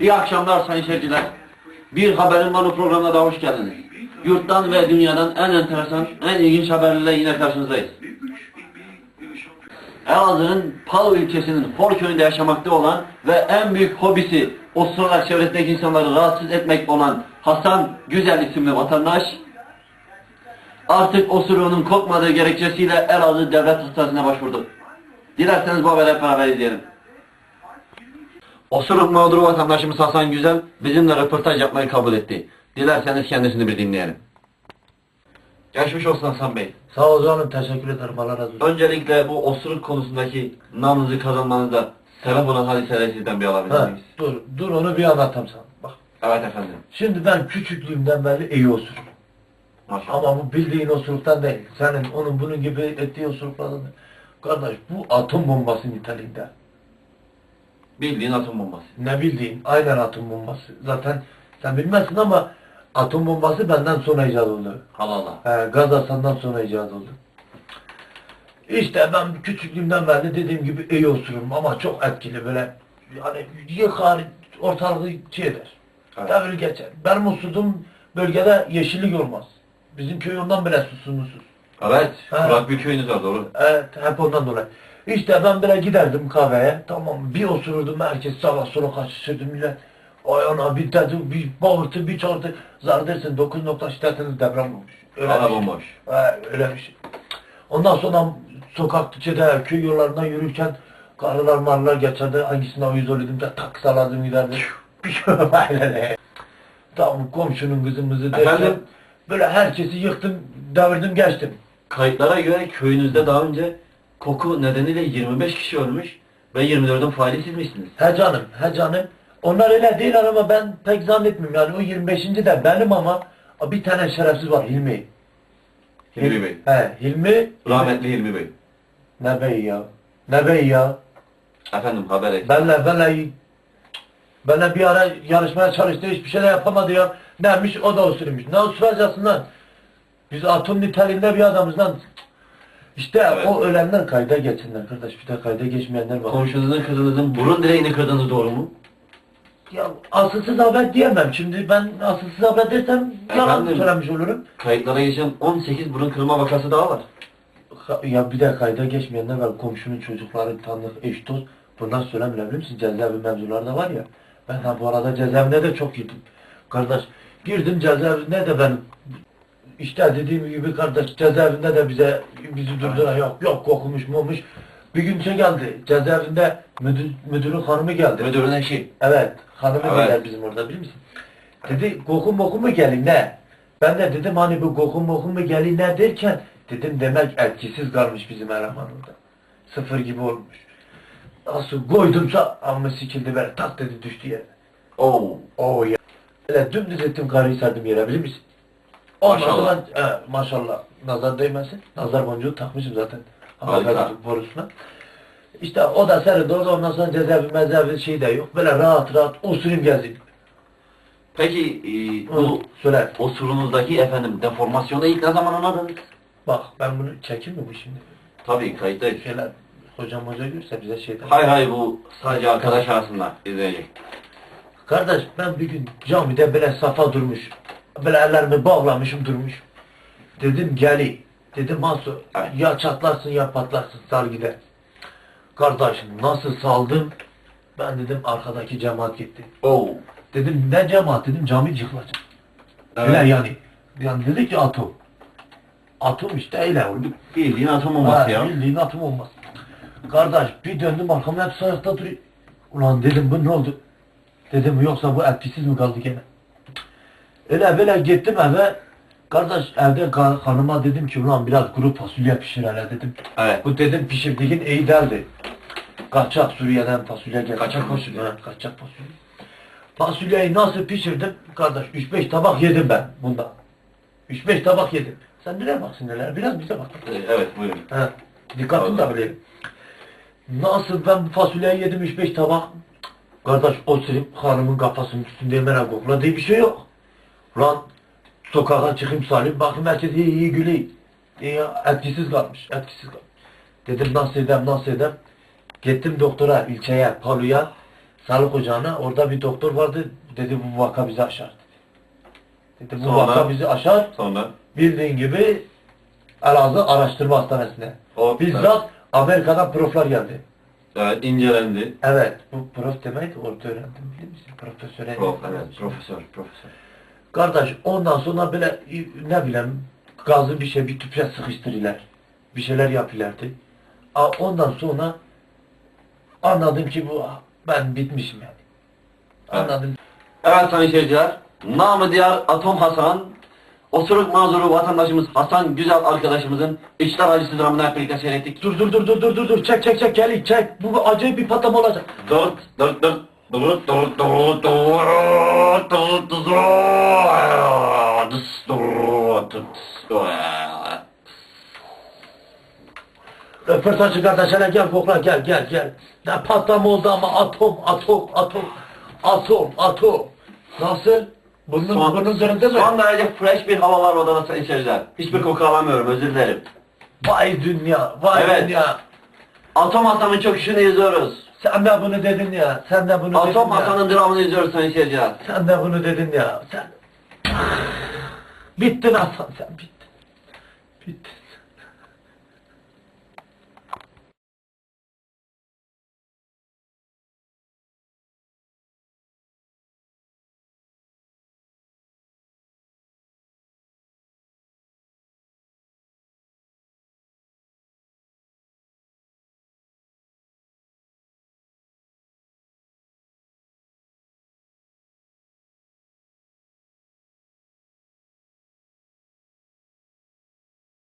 İyi akşamlar sayın seyirciler. Bir Haberin Banu programına da hoş geldiniz. Yurttan ve dünyadan en enteresan, en ilginç haberlerle yine karşınızdayız. Elazığ'ın Palu ilçesinin For köyünde yaşamakta olan ve en büyük hobisi osurarak çevresindeki insanları rahatsız etmek olan Hasan Güzel isimli vatandaş artık osuruğunun kokmadığı gerekçesiyle Elazığ Devlet Hastanesi'ne başvurdu. Dilerseniz bu haberi beraber izleyelim. Osuruk mağduru vatandaşımız Hasan Güzel bizimle röportaj yapmayı kabul etti. Dilerseniz kendisini bir dinleyelim. Geçmiş olsun Hasan Bey. Sağ ol canım teşekkür ederim Allah razı olsun. Öncelikle bu osuruk konusundaki namınızı kazanmanızda sebep olan hadiseleri sizden bir alabilir miyiz? dur dur onu bir anlatayım sana. Bak. Evet efendim. Şimdi ben küçüklüğümden beri iyi osururum. Maşallah. Ama bu bildiğin osuruktan değil. Senin onun bunun gibi ettiği osuruklardan değil. Kardeş bu atom bombası niteliğinde. Bildiğin atom bombası. Ne bildiğin aynen atom bombası. Zaten sen bilmezsin ama atom bombası benden sonra icat oldu. Allah Allah. He, gaz asandan sonra icat oldu. İşte ben küçüklüğümden beri dediğim gibi iyi osururum ama çok etkili böyle yani yıkar ortalığı şey eder. Evet. Devir geçer. Benim osurduğum bölgede yeşillik olmaz. Bizim köy ondan bile susuzsuz. Evet. Ha. Kurak bir köyünüz var doğru. Evet hep ondan dolayı. İşte ben böyle giderdim kahveye tamam bir osururdum herkes sağa sola kaçışırdı millet. Ay ana bir dedi bir bağırtı bir çağırtı. Zar dersin 9 nokta şiddetiniz deprem olmuş. Öyle bir şey. bomboş. He, öyle bir şey. Ondan sonra sokak içinde köy yollarından yürürken karılar marlar geçerdi. Hangisine uyuz oluyordum da tak saladım giderdim. Bir şey böyle. Tamam komşunun kızımızı derken böyle herkesi yıktım, devirdim geçtim. Kayıtlara göre köyünüzde daha önce koku nedeniyle 25 kişi ölmüş ve 24'ün faili siz misiniz? He canım, he canım. Onlar öyle değil ama ben pek zannetmiyorum. Yani o 25. de benim ama bir tane şerefsiz var Hilmi. Hilmi Bey. He, Hilmi. Rahmetli Hilmi Bey. Ne bey ya? Ne bey ya? Efendim haber et. Benle benle benle bir ara yarışmaya çalıştı hiçbir şey de yapamadı ya. Neymiş o da usulüymüş. Ne usulacaksın lan? Biz atom niteliğinde bir adamız lan. İşte Evet. o ölenler kayda geçsinler kardeş. Bir de kayda geçmeyenler var. Komşunuzun kızınızın burun direğini kırdığınız doğru mu? Ya asılsız haber diyemem. Şimdi ben asılsız haber dersem yalan Efendim? söylemiş olurum. Kayıtlara geçen 18 burun kırma vakası daha var. Ya bir de kayda geçmeyenler var. Komşunun çocukları, tanıdık, eş dost. Bundan söylemem biliyor musun? Cezaevi mevzuları da var ya. Ben ha bu arada cezaevine de çok gittim. Kardeş girdim cezaevine de ben işte dediğim gibi kardeş cezaevinde de bize bizi durduran yok yok kokumuş mumuş. Bir gün şey geldi cezaevinde müdür, müdürün hanımı geldi. Müdürün eşi. Evet, hanımı Evet. gider bizim orada bilir misin? Dedi kokun mokun mu gelin ne? Ben de dedim hani bu kokun mokun mu gelin ne derken dedim demek etkisiz kalmış bizim eleman orada. Sıfır gibi olmuş. Nasıl koydumsa amma sikildi böyle tak dedi düştü yere. Oo. Oo ya. Böyle dümdüz ettim karıyı sardım yere bilir misin? Maşallah. he, maşallah nazar değmesin. Nazar boncuğu takmışım zaten. Harika. Borusuna. İşte o da seride orada ondan sonra cezaevi mezaevi şey de yok. Böyle rahat rahat osurayım gezeyim. Peki e, Bu söyle. osurunuzdaki efendim deformasyonu ilk ne zaman anladınız? Bak ben bunu çekeyim mi bu şimdi? Tabii kayıttayız. Şeyler hocam hoca görse bize şey der. Hay hay bu sadece arkadaş arasında izleyecek. Kardeş ben bir gün camide böyle safa durmuş. Böyle ellerimi bağlamışım durmuş. Dedim geli. Dedim Mansur ya çatlarsın ya patlarsın sal gider. Kardeşim nasıl saldım? Ben dedim arkadaki cemaat gitti. Oo. Dedim ne cemaat dedim cami yıkılacak. Evet. Öyle yani. Yani dedi ki atom. Atom işte öyle oldu. Bildiğin atom Ha, ya. Bildiğin atom olmaz. Kardeş bir döndüm arkamda hepsi ayakta duruyor. Ulan dedim bu ne oldu? Dedim yoksa bu etkisiz mi kaldı gene? Öyle böyle gittim eve. Kardeş evde ka- hanıma dedim ki ulan biraz kuru fasulye pişir hele dedim. Evet. Bu dedim pişirdiğin iyi derdi. Kaçak Suriye'den fasulye geldi. Kaçak fasulye. Ha, kaçak fasulye. Fasulyeyi nasıl pişirdim? Kardeş 3-5 tabak yedim ben bundan. 3-5 tabak yedim. Sen nereye baksın neler? Biraz bize bak. Ee, Evet buyurun. Ha, dikkatini de bilelim. Nasıl ben bu fasulyeyi yedim 3-5 tabak. Kardeş o silip hanımın kafasının üstünde merak kokla diye bir şey yok. Lan sokağa çıkayım salim bakayım herkes iyi iyi. E ya, etkisiz kalmış etkisiz kalmış. Dedim nasıl edem nasıl edem. Gittim doktora ilçeye Palu'ya. sağlık ocağına. Orada bir doktor vardı. Dedi bu vaka bizi aşar. Dedi bu Sonra? vaka bizi aşar. Sonra Bildiğin gibi Elazığ Araştırma Hastanesi'ne. o Bizzat Amerika'dan proflar geldi. evet, incelendi. Evet. Bu prof demek orada öğrendim bilir misin? Profesöre. Prof, evet, profesör, profesör. Kardeş ondan sonra böyle ne bileyim gazı bir şey bir tüpse sıkıştırırlar. Bir şeyler yapıyorlardı. Ondan sonra anladım ki bu ben bitmişim yani. Evet. Anladım. Evet sayın seyirciler, namı diğer Atom Hasan, osuruk mazuru vatandaşımız Hasan Güzel arkadaşımızın içler acısı dramını hep birlikte seyrettik. Dur dur dur dur dur dur dur çek çek çek gel çek. Bu acayip bir patlama olacak. Dört. Dört, dört, dört, dört, dört, dört, dört, dört, dört. Röportajı kardeşine gel kokla gel gel gel. Ne patlama oldu ama atom atom atom atom atom. Nasıl? Bunun, Son, bunun üzerinde mi? son derece fresh bir hava var odada seyirciler. Hiçbir koku alamıyorum, özür dilerim. Vay dünya vay Evet. dünya. Atom Hasan'ın çöküşünü izliyoruz. Sen de bunu dedin ya. Sen de bunu Atom dedin. Hasan'ın dramını izliyoruz sayın seyirciler. Sen de bunu dedin ya. Sen bittin Hasan sen bittin. Bittin.